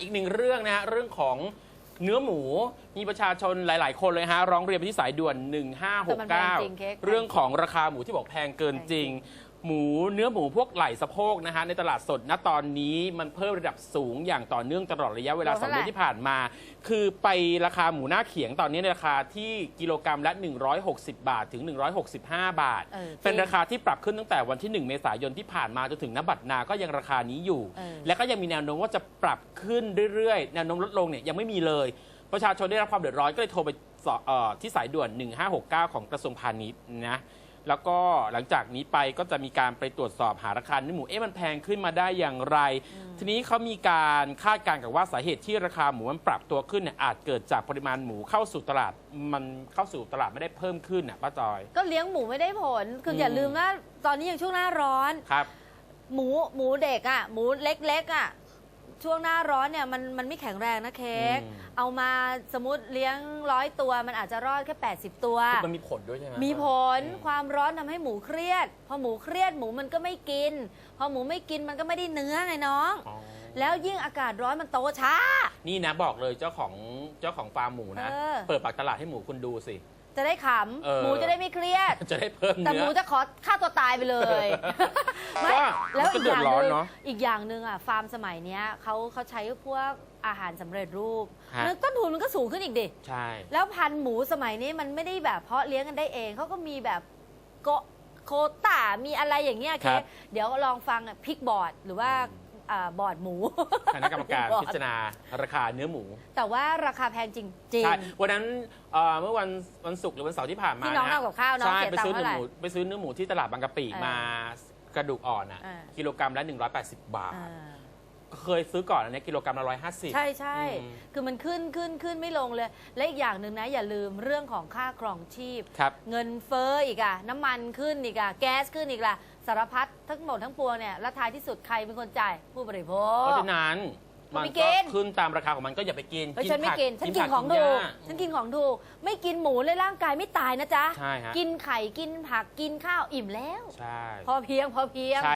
อีกหนึ่งเรื่องนะฮะเรื่องของเนื้อหมูมีประชาชนหลาย ๆ คนเลยฮะร้องเรียนไปที่สายด่วน แต่มันแพงจริงเค้ก 1569 เรื่องของราคาหมูที่บอกแพงเกินจริง หมูเนื้อหมูพวกไหล่สะโพกนะฮะในตลาดสดณตอนนี้มันเพิ่มระดับสูงอย่างต่อเนื่องตลอดระยะเวลาโลสอเท่างไหร่ เดือนที่ผ่านมา คือไปราคาหมูหน้าเขียงตอนนี้ในราคาที่กิโลกรัมละ 160 บาทถึง 165 บาท เออเป็นจริงราคาที่ปรับขึ้นตั้งแต่วันที่ 1 เมษายนที่ผ่านมาจนถึงนบัตรนาก็ยังราคานี้อยู่ เออ และก็ยังมีแนวโน้มว่าจะปรับขึ้นเรื่อยๆ แนวโน้มลดลงเนี่ยยังไม่มีเลย ประชาชนได้รับความเดือดร้อนก็เลยโทรไปสอเอ่อที่สายด่วน 1569 ของกระทรวงพาณิชย์นะ แล้วก็หลังจากนี้ไปก็จะมีการไปตรวจสอบหาราคาเนื้อหมูเอ๊ะมันแพงขึ้นมาได้อย่างไร ทีนี้เขามีการคาดการณ์กับว่าสาเหตุที่ราคาหมูมันปรับตัวขึ้นเนี่ยอาจเกิดจากปริมาณหมูเข้าสู่ตลาดมันเข้าสู่ตลาดไม่ได้เพิ่มขึ้นน่ะป้าจอย ก็เลี้ยงหมูไม่ได้ผล คืออย่าอืมลืมว่าตอนนี้ยังช่วงหน้าร้อน ครับ หมูหมูเด็กอะ หมูเล็กๆอะ ช่วงหน้าร้อนเนี่ยมันมันไม่แข็งแรงนะเค้ก อืม เอามาสมมติเลี้ยงร้อยตัว มันอาจจะรอดแค่ 80 ตัว มันมีผลด้วยใช่ไหม มีผลอืมความร้อนทำให้หมูเครียด พอหมูเครียดหมูมันก็ไม่กิน พอหมูไม่กินมันก็ไม่ได้เนื้อไงน้อง อ๋อ แล้วยิ่งอากาศร้อนมันโตช้า นี่นะบอกเลยเจ้าของเจ้าของฟาร์มหมูนะ เออ เปิดปากตลาดให้หมูคุณดูสิ จะได้ขเออำหมูจะได้ไม่เครียด จะได้เพิ่มแต่หเนื้มูอ จะขอฆ่าตัวตายไปเลย ไม่ก็แล้วมันก็อีกเดืออดย่างร้อนหนึ่งเนอะอีกอย่างหนึ่งอะฟาร์มสมัยเนี้ยเขาเขาใช้พวกอาหารสำเร็จรูปฮะ แล้วต้นทุนมันก็สูงขึ้นอีกดิ ใช่ แล้วพันธุ์หมูสมัยนี้มันไม่ได้แบบเพาะเลี้ยงกันได้เอง เขาก็มีแบบโกโคต้ามีอะไรอย่างเงี้ยครัเคบเดี๋ยวลองฟังพิกบอร์ดหรือว่าอ่าบอร์ดหมูคณะกรรมการบอพิจารณาราคาเนื้อหมู แต่ว่าราคาแพงจริง ใช่ วันนั้นเอ่อเมื่อวันวันศุกร์หรือวันเสาร์ที่ผ่านมาที่น้องะทำกับข้าวน้องใช่เสียไปตังค์ซื้อเนื้อเท่าไหร่หมูไปซื้อเนื้อหมูที่ตลาดบางกะปิเออมา กระดูกอ่อนอะ อ่า กิโลกรัมละ 180 บาท อ่า เคยซื้อก่อนอันนี้กิโลกรัมละ 150 ใช่ใช่ อืม คือมันขึ้นขึ้นขึ้นไม่ลงเลย และอีกอย่างหนึ่งนะ อย่าลืมเรื่องของค่าครองชีพ ครับ เงินเฟ้ออีกอะน้ำมันขึ้นอีกอะแก๊สขึ้นอีกละสารพัดทั้งหมดทั้งปวงเนี่ย แล้วท้ายที่สุดใครเป็นคนจ่ายผู้บริโภเพค ราะฉะนั้น มันมันไม่กิก็นขึ้นตามราคาของมันก็อย่าไปกินเฮ้ยฉันไม่ผักิน ฉันกินผัของถูกหญ้าฉันกินของถูก ไม่กินหมูเลยร่างกายไม่ตายนะจ๊ะ ใช่ฮะกินไข่ กินผัก กินข้าวอิ่มแล้ว ใช่ พอเพียง พอเพียงใช่